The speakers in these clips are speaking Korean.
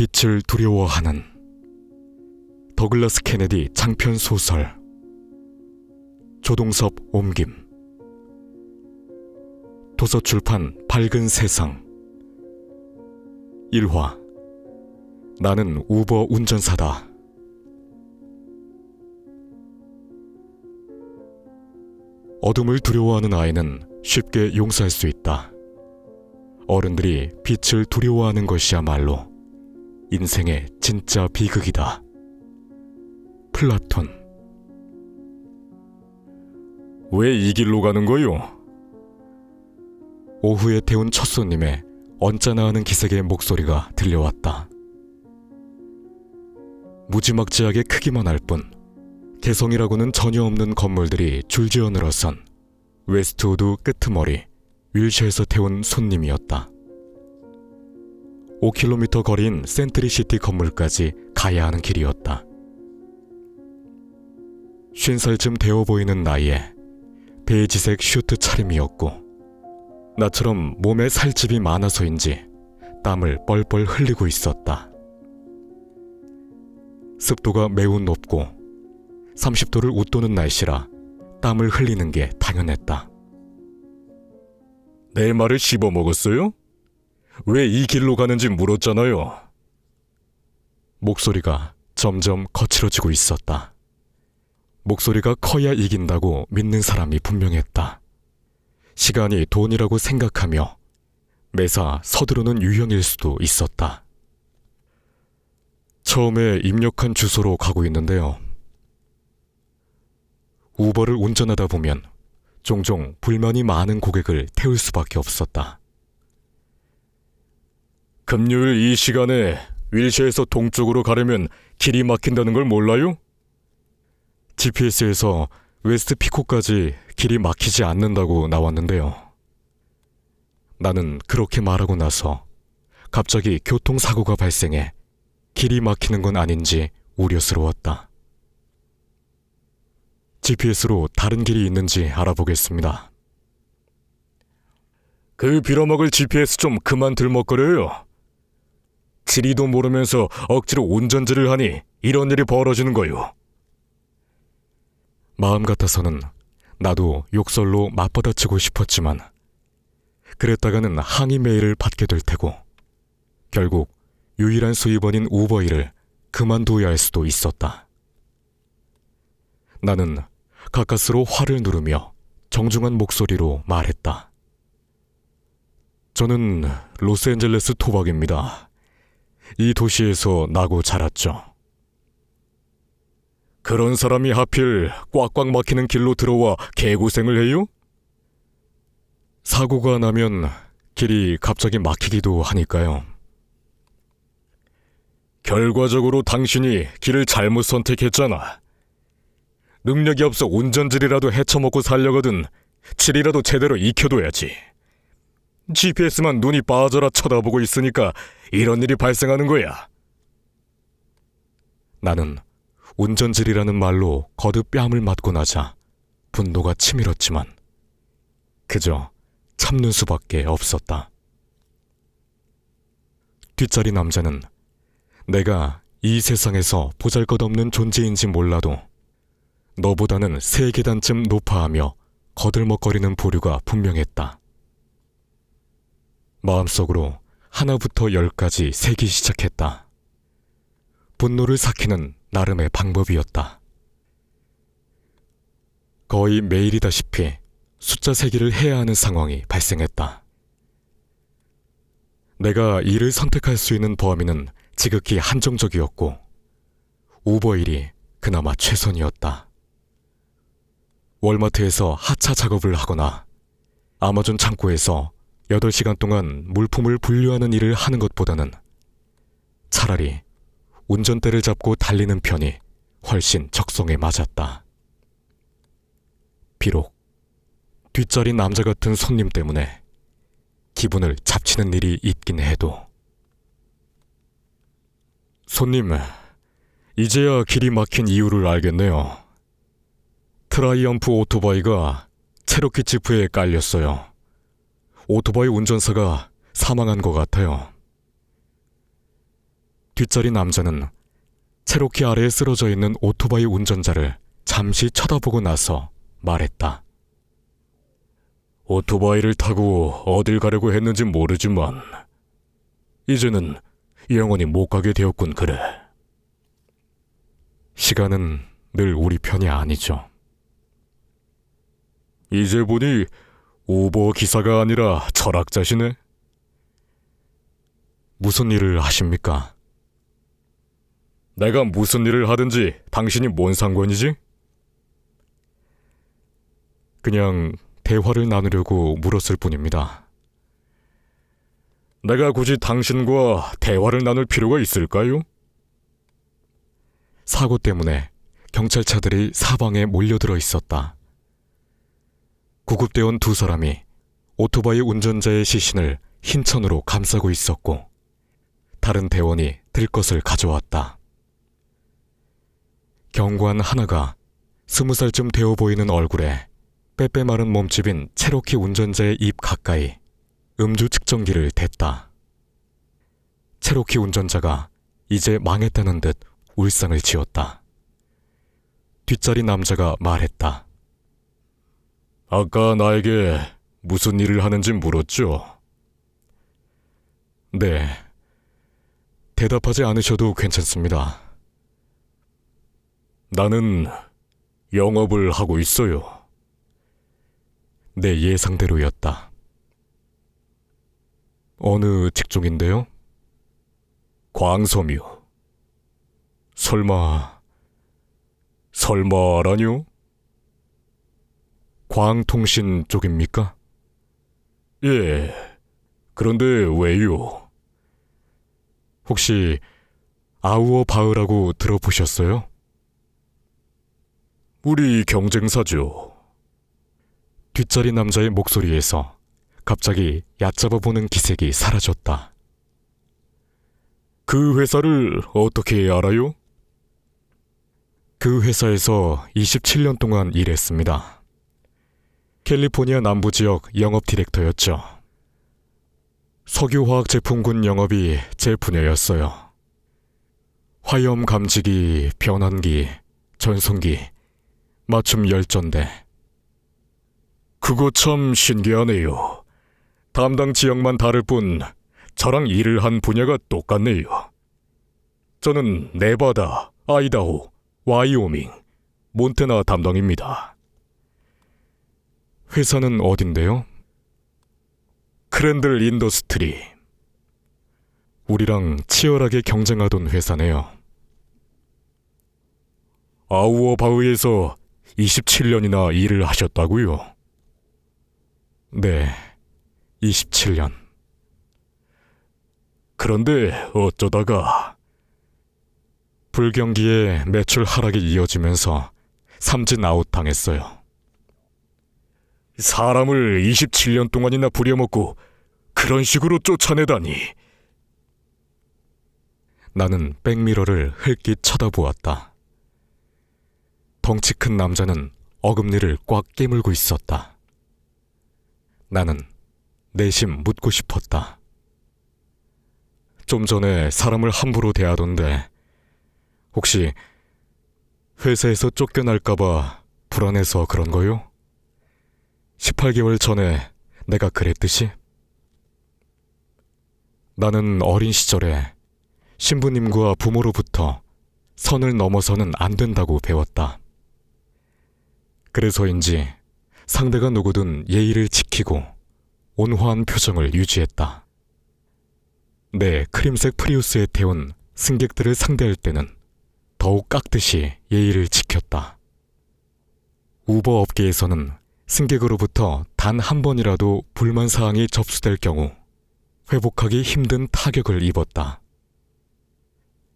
빛을 두려워하는 더글라스 케네디 장편 소설 조동섭 옮김 도서출판 밝은 세상 1화 나는 우버 운전사다 어둠을 두려워하는 아이는 쉽게 용서할 수 있다. 어른들이 빛을 두려워하는 것이야말로 인생의 진짜 비극이다. 플라톤. 왜 이 길로 가는 거요? 오후에 태운 첫 손님의 언짢아 하는 기색의 목소리가 들려왔다. 무지막지하게 크기만 할 뿐 개성이라고는 전혀 없는 건물들이 줄지어 늘어선 웨스트우드 끄트머리 윌셔에서 태운 손님이었다. 5km 거리인 센트리시티 건물까지 가야 하는 길이었다. 50살쯤 되어 보이는 나이에 베이지색 슈트 차림이었고 나처럼 몸에 살집이 많아서인지 땀을 뻘뻘 흘리고 있었다. 습도가 매우 높고 30도를 웃도는 날씨라 땀을 흘리는 게 당연했다. 내 말을 씹어 먹었어요? 왜 이 길로 가는지 물었잖아요. 목소리가 점점 거칠어지고 있었다. 목소리가 커야 이긴다고 믿는 사람이 분명했다. 시간이 돈이라고 생각하며 매사 서두르는 유형일 수도 있었다. 처음에 입력한 주소로 가고 있는데요. 우버를 운전하다 보면 종종 불만이 많은 고객을 태울 수밖에 없었다. 금요일 이 시간에 윌시에서 동쪽으로 가려면 길이 막힌다는 걸 몰라요? GPS에서 웨스트 피코까지 길이 막히지 않는다고 나왔는데요. 나는 그렇게 말하고 나서 갑자기 교통사고가 발생해 길이 막히는 건 아닌지 우려스러웠다. GPS로 다른 길이 있는지 알아보겠습니다. 그 빌어먹을 GPS 좀 그만 들먹거려요. 지리도 모르면서 억지로 운전질을 하니 이런 일이 벌어지는 거요. 마음 같아서는 나도 욕설로 맞받아치고 싶었지만 그랬다가는 항의 메일을 받게 될 테고 결국 유일한 수입원인 우버일을 그만둬야 할 수도 있었다. 나는 가까스로 화를 누르며 정중한 목소리로 말했다. 저는 로스앤젤레스 토박입니다. 이 도시에서 나고 자랐죠. 그런 사람이 하필 꽉꽉 막히는 길로 들어와 개고생을 해요? 사고가 나면 길이 갑자기 막히기도 하니까요. 결과적으로 당신이 길을 잘못 선택했잖아. 능력이 없어 운전질이라도 헤쳐먹고 살려거든 질이라도 제대로 익혀둬야지. GPS만 눈이 빠져라 쳐다보고 있으니까 이런 일이 발생하는 거야. 나는 운전질이라는 말로 거듭 뺨을 맞고 나자 분노가 치밀었지만 그저 참는 수밖에 없었다. 뒷자리 남자는 내가 이 세상에서 보잘 것 없는 존재인지 몰라도 너보다는 세 계단쯤 높아하며 거들먹거리는 부류가 분명했다. 마음속으로 하나부터 열까지 세기 시작했다. 분노를 삭히는 나름의 방법이었다. 거의 매일이다시피 숫자 세기를 해야 하는 상황이 발생했다. 내가 이를 선택할 수 있는 범위는 지극히 한정적이었고, 우버일이 그나마 최선이었다. 월마트에서 하차 작업을 하거나 아마존 창고에서 8시간 동안 물품을 분류하는 일을 하는 것보다는 차라리 운전대를 잡고 달리는 편이 훨씬 적성에 맞았다. 비록 뒷자리 남자 같은 손님 때문에 기분을 잡치는 일이 있긴 해도 손님, 이제야 길이 막힌 이유를 알겠네요. 트라이엄프 오토바이가 체로키 지프에 깔렸어요. 오토바이 운전사가 사망한 것 같아요. 뒷자리 남자는 체로키 아래에 쓰러져 있는 오토바이 운전자를 잠시 쳐다보고 나서 말했다. 오토바이를 타고 어딜 가려고 했는지 모르지만 이제는 영원히 못 가게 되었군 그래. 시간은 늘 우리 편이 아니죠. 이제 보니 우버 기사가 아니라 철학자시네. 무슨 일을 하십니까? 내가 무슨 일을 하든지 당신이 뭔 상관이지? 그냥 대화를 나누려고 물었을 뿐입니다. 내가 굳이 당신과 대화를 나눌 필요가 있을까요? 사고 때문에 경찰차들이 사방에 몰려들어 있었다. 구급대원 두 사람이 오토바이 운전자의 시신을 흰 천으로 감싸고 있었고, 다른 대원이 들 것을 가져왔다. 경관 하나가 스무 살쯤 되어 보이는 얼굴에 빼빼 마른 몸집인 체로키 운전자의 입 가까이 음주 측정기를 댔다. 체로키 운전자가 이제 망했다는 듯 울상을 지었다. 뒷자리 남자가 말했다. 아까 나에게 무슨 일을 하는지 물었죠? 네. 대답하지 않으셔도 괜찮습니다. 나는 영업을 하고 있어요. 내 예상대로였다. 어느 직종인데요? 광섬이요. 설마 설마라뇨? 광통신 쪽입니까? 예. 그런데 왜요? 혹시 아우어 바흐라고 들어보셨어요? 우리 경쟁사죠. 뒷자리 남자의 목소리에서 갑자기 얕잡아 보는 기색이 사라졌다. 그 회사를 어떻게 알아요? 그 회사에서 27년 동안 일했습니다. 캘리포니아 남부 지역 영업 디렉터였죠. 석유화학 제품군 영업이 제 분야였어요. 화염 감지기, 변환기, 전송기, 맞춤 열전대. 그거 참 신기하네요. 담당 지역만 다를 뿐 저랑 일을 한 분야가 똑같네요. 저는 네바다, 아이다호, 와이오밍, 몬테나 담당입니다. 회사는 어딘데요? 크랜들 인더스트리. 우리랑 치열하게 경쟁하던 회사네요. 아우어 바우에서 27년이나 일을 하셨다고요? 네, 27년. 그런데 어쩌다가 불경기에 매출 하락이 이어지면서 삼진 아웃 당했어요. 사람을 27년 동안이나 부려먹고 그런 식으로 쫓아내다니. 나는 백미러를 흘낏 쳐다보았다. 덩치 큰 남자는 어금니를 꽉 깨물고 있었다. 나는 내심 묻고 싶었다. 좀 전에 사람을 함부로 대하던데 혹시 회사에서 쫓겨날까봐 불안해서 그런 거요? 18개월 전에 내가 그랬듯이? 나는 어린 시절에 신부님과 부모로부터 선을 넘어서는 안 된다고 배웠다. 그래서인지 상대가 누구든 예의를 지키고 온화한 표정을 유지했다. 내 크림색 프리우스에 태운 승객들을 상대할 때는 더욱 깍듯이 예의를 지켰다. 우버 업계에서는 승객으로부터 단 한 번이라도 불만 사항이 접수될 경우 회복하기 힘든 타격을 입었다.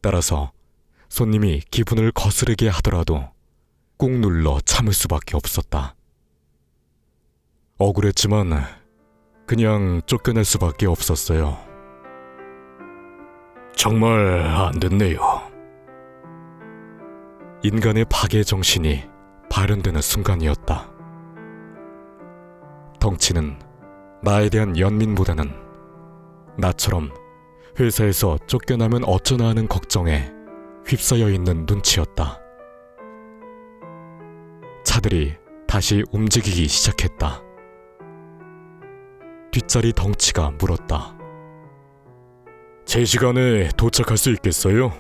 따라서 손님이 기분을 거스르게 하더라도 꾹 눌러 참을 수밖에 없었다. 억울했지만 그냥 쫓겨날 수밖에 없었어요. 정말 안 됐네요. 인간의 파괴 정신이 발현되는 순간이었다. 덩치는 나에 대한 연민보다는 나처럼 회사에서 쫓겨나면 어쩌나 하는 걱정에 휩싸여 있는 눈치였다. 차들이 다시 움직이기 시작했다. 뒷자리 덩치가 물었다. 제 시간에 도착할 수 있겠어요?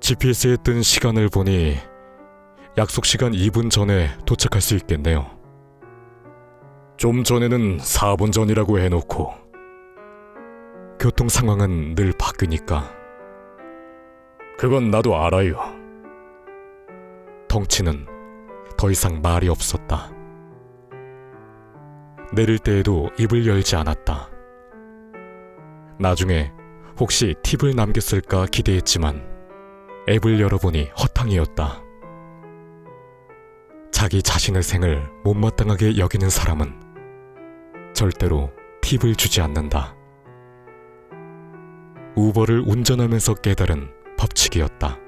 GPS에 뜬 시간을 보니 약속 시간 2분 전에 도착할 수 있겠네요. 좀 전에는 4분 전이라고 해놓고 교통 상황은 늘 바뀌니까 그건 나도 알아요. 덩치는 더 이상 말이 없었다. 내릴 때에도 입을 열지 않았다. 나중에 혹시 팁을 남겼을까 기대했지만 앱을 열어보니 허탕이었다. 자기 자신의 생을 못마땅하게 여기는 사람은 절대로 팁을 주지 않는다. 우버를 운전하면서 깨달은 법칙이었다.